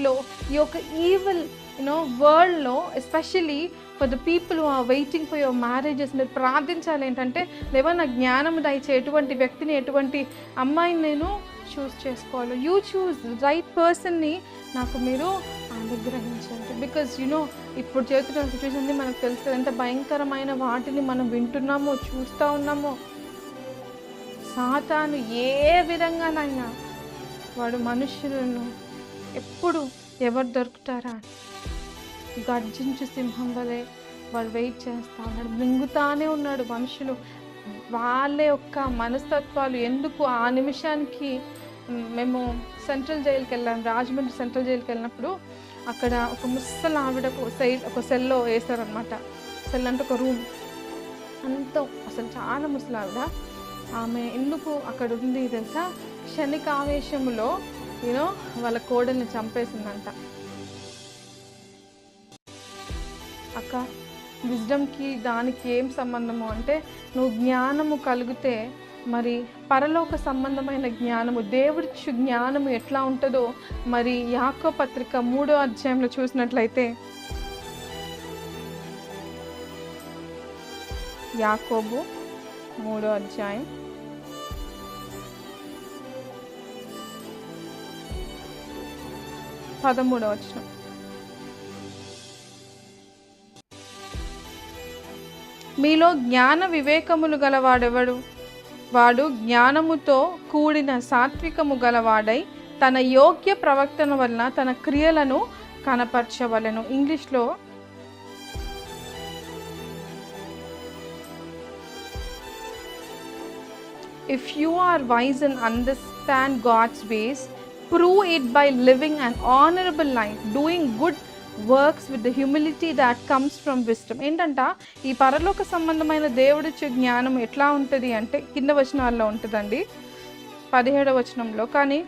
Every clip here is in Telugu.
లైఫ్లో ఈ యొక్క ఈవిల్ యూనో వరల్డ్లో especially for the people are waiting for your marriages మీరు ప్రార్థించాలి ఏంటంటే దేవా నా జ్ఞానం దయచే ఎటువంటి వ్యక్తిని ఎటువంటి అమ్మాయిని నేను చూస్ చేసుకోవాలి. యూ చూస్ రైట్ పర్సన్ని నాకు మీరు అనుగ్రహించండి. బికాజ్ యునో ఇప్పుడు చేస్తున్న సిచ్యువేషన్ని మనకు తెలుసు ఎంత భయంకరమైన వాటిని మనం వింటున్నామో చూస్తూ ఉన్నామో. సాతాను ఏ విధంగానైనా వాడు మనుషులను ఎప్పుడు ఎవరు దొరుకుతారా? గర్జించు సింహం వలె వాడు వెయిట్ చేస్తా ఉన్నాడు మింగుతానే ఉన్నాడు మనుషులు. వాళ్ళ యొక్క మనస్తత్వాలు. ఎందుకు? ఆ నిమిషానికి మేము సెంట్రల్ జైలుకి వెళ్ళాం రాజమండ్రి సెంట్రల్ జైలుకి వెళ్ళినప్పుడు అక్కడ ఒక ముసలి ఆవిడకు ఒక సైడ్ ఒక సెల్లో వేశారనమాట సెల్ అంటే ఒక రూమ్. అంతా అసలు చాలా ముసలి ఆవిడ ఆమె ఎందుకు అక్కడ ఉంది తెలుసా? క్షణికావేశంలో యూనో వాళ్ళ కోడల్ని చంపేసిందంట. అక్క విజ్డమ్కి దానికి ఏం సంబంధము అంటే నువ్వు జ్ఞానము కలిగితే మరి పరలోక సంబంధమైన జ్ఞానము దేవుడిచ్చు జ్ఞానము ఎట్లా ఉంటుందో మరి యాకో పత్రిక మూడో అధ్యాయంలో చూసినట్లయితే యాకోబు మూడో అధ్యాయం పదమూడవ వచనం. మీలో జ్ఞాన వివేకములు గలవాడెవడు? వాడు జ్ఞానముతో కూడిన సాత్వికము గలవాడై తన యోగ్య ప్రవర్తన వలన తన క్రియలను కనపరచవలెను. ఇంగ్లీష్లో if you are wise and understand God's based prove it by living an honorable life, doing good works with the humility that comes from wisdom ఏంటంట ఈ పరలోక సంబంధమైన దేవుడిచ్చే జ్ఞానం ఎట్లా ఉంటుంది అంటే కింద వచనాల్లో ఉంటుందండి పదిహేడవ వచనంలో. కానీ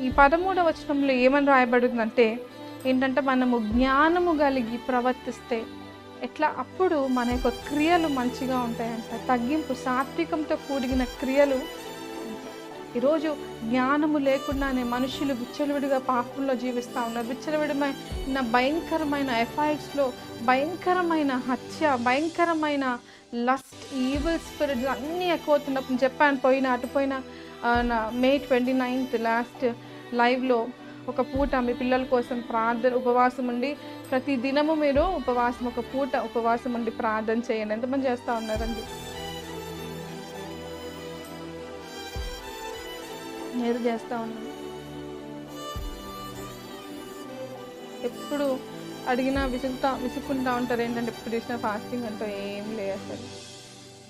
ఈ పదమూడవ వచనంలో ఏమని రాయబడుతుందంటే ఏంటంటే మనము జ్ఞానము కలిగి ప్రవర్తిస్తే ఎట్లా? అప్పుడు మన యొక్క క్రియలు మంచిగా ఉంటాయంట. తగ్గింపు సాత్వికంతో కూడిన క్రియలు ఈరోజు జ్ఞానము లేకుండానే మనుషులు విచ్చలవిడిగా పాపంలో జీవిస్తూ ఉన్నారు. విచ్చలవిడమైన భయంకరమైన ఎఫైట్స్లో భయంకరమైన హత్య భయంకరమైన లస్ట్ ఈవిల్ స్పిరిట్స్ అన్నీ ఎక్కువ అవుతున్నప్పుడు చెప్పాను పోయిన అటుపోయిన మే ట్వంటీ నైన్త్ లాస్ట్ లైవ్లో ఒక పూట మీ పిల్లల కోసం ప్రార్థన ఉపవాసం ఉండి ప్రతి దినము మీరు ఉపవాసం ఒక పూట ఉపవాసం ఉండి ప్రార్థన చేయండి. ఎంతమంది చేస్తూ ఉన్నారండి? మేలు చేస్తూ ఉన్నాను. ఎప్పుడు అడిగినా విసుగుతా విసుక్కుంటా ఉంటారు. ఏంటంటే ఎప్పుడు చేసిన ఫాస్టింగ్ అంటూ ఏం లేదు అసలు.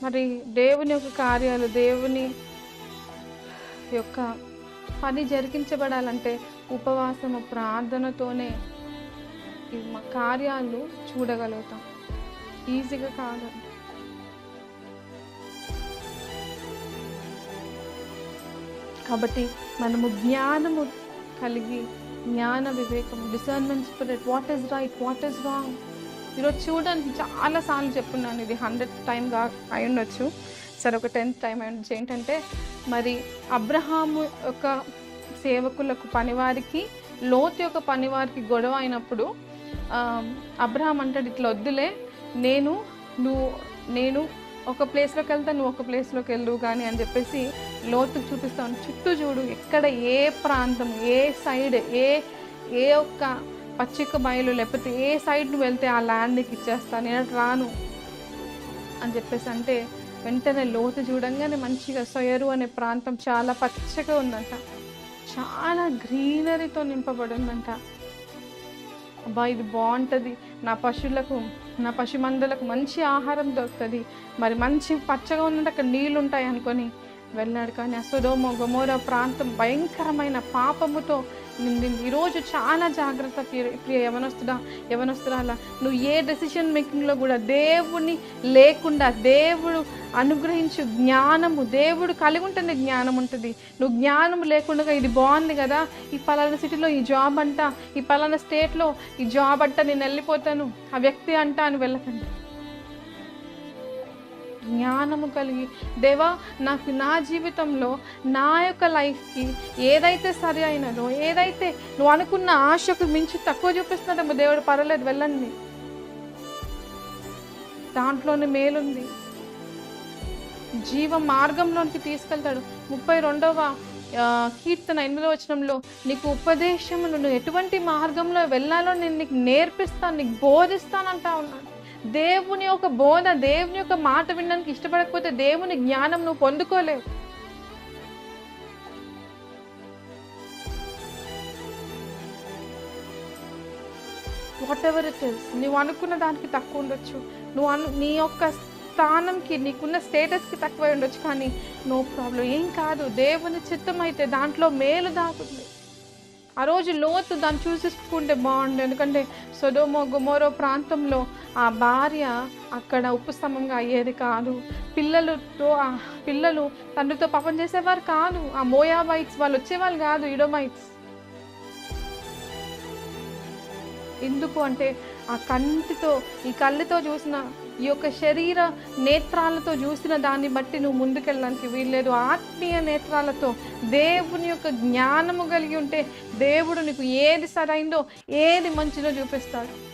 మరి దేవుని యొక్క కార్యాలు దేవుని యొక్క పని జరిగించబడాలంటే ఉపవాసము ప్రార్థనతోనే ఈ కార్యాలు చూడగలుగుతాం. ఈజీగా కాదండి కాబట్టి మనము జ్ఞానము కలిగి జ్ఞాన వివేకం discernment spirit what is right what is wrong ఈరోజు చూడడానికి చాలాసార్లు చెప్పున్నాను ఇది హండ్రెడ్ టైంగా అయి ఉండొచ్చు. సరే ఒక టెన్త్ టైం అయి ఉండొచ్చు. ఏంటంటే మరి అబ్రహాము యొక్క సేవకులకు పనివారికి లోతు యొక్క పనివారికి గొడవ అయినప్పుడు అబ్రహాం అంటాడు ఇట్లా వద్దులే నేను నువ్వు నేను ఒక ప్లేస్లోకి వెళ్తా నువ్వు ఒక ప్లేస్లోకి వెళ్ళు కానీ అని చెప్పేసి లోతుకు చూపిస్తాను. చుట్టూ చూడు ఎక్కడ ఏ ప్రాంతం ఏ సైడ్ ఏ ఏ ఒక్క పచ్చిక బయలు లేకపోతే ఏ సైడ్ నువ్వు వెళ్తే ఆ ల్యాండ్ నీకు ఇచ్చేస్తాను నేను రాను అని చెప్పేసి అంటే వెంటనే లోతు చూడంగానే మంచిగా సొయరు అనే ప్రాంతం చాలా పచ్చగా ఉందంట. చాలా గ్రీనరీతో నింపబడి ఉందంట అబ్బా ఇది బాగుంటుంది. నా పశువులకు నా పశు మందలకు మంచి ఆహారం దొరుకుతుంది. మరి మంచి పచ్చగా ఉన్నట్టు అక్కడ నీళ్ళు ఉంటాయి అనుకొని వెళ్ళాడు. కానీ అసోదోమో గొమోర ప్రాంతం భయంకరమైన పాపముతో నిండింది. ఈరోజు చాలా జాగ్రత్త ప్రియ ప్రియ యవనస్తుడా యవనస్తురాలా. నువ్వు ఏ డెసిషన్ మేకింగ్లో కూడా దేవుని లేకుండా దేవుడు అనుగ్రహించు జ్ఞానము దేవుడు కలిగి ఉంటేనే జ్ఞానం ఉంటుంది. నువ్వు జ్ఞానం లేకుండా ఇది బాగుంది కదా? ఈ పలానా సిటీలో ఈ జాబ్ అంట ఈ పలానా స్టేట్లో ఈ జాబ్ అంట నేను వెళ్ళిపోతాను. ఆ వ్యక్తి అంట అని వెళ్ళకండి. జ్ఞానము కలిగి దేవా నాకు నా జీవితంలో నా యొక్క లైఫ్కి ఏదైతే సరి అయినదో ఏదైతే నువ్వు అనుకున్న ఆశకు మించి తక్కువ చూపిస్తున్నాడేమో దేవుడు పర్వాలేదు వెళ్ళండి. దాంట్లోనే మేలుంది. జీవ మార్గంలోనికి తీసుకెళ్తాడు. ముప్పై రెండవ కీర్తన ఎనిమిదో వచనంలో నీకు ఉపదేశమును నువ్వు ఎటువంటి మార్గంలో వెళ్ళాలో నేను నీకు నేర్పిస్తాను నీకు బోధిస్తానంటా ఉన్నాడు. దేవుని యొక్క బోధ దేవుని యొక్క మాట వినడానికి ఇష్టపడకపోతే దేవుని జ్ఞానం నువ్వు పొందుకోలేవు. వాట్ ఎవర్ ఇట్ ఇస్ నువ్వు అనుకున్న దానికి తక్కువ ఉండొచ్చు. నువ్వు అను నీ యొక్క స్థానంకి నీకున్న స్టేటస్కి తక్కువ ఉండొచ్చు కానీ నో ప్రాబ్లం ఏం కాదు. దేవుని చిత్తం అయితే దాంట్లో మేలు దాకుంది ఆ రోజు లోతు దాన్ని చూసేసుకుంటే బాగుండు. ఎందుకంటే సొడోమో గుమోరో ప్రాంతంలో ఆ భార్య అక్కడ ఉపస్తంభంగా అయ్యేది కాదు. పిల్లలతో ఆ పిల్లలు తండ్రితో పాపం చేసేవారు కాదు. ఆ మోయాబైట్స్ వాళ్ళు వచ్చేవాళ్ళు కాదు ఇడోమైట్స్ ఎందుకు అంటే ఆ కంటితో ఈ కళ్ళతో చూసిన ఈ యొక్క శరీర నేత్రాలతో చూసిన దాన్ని బట్టి నువ్వు ముందుకెళ్ళడానికి వీల్లేదు. ఆత్మీయ నేత్రాలతో దేవుని యొక్క జ్ఞానము కలిగి ఉంటే దేవుడు నీకు ఏది సరైందో ఏది మంచిదో చూపిస్తాడు.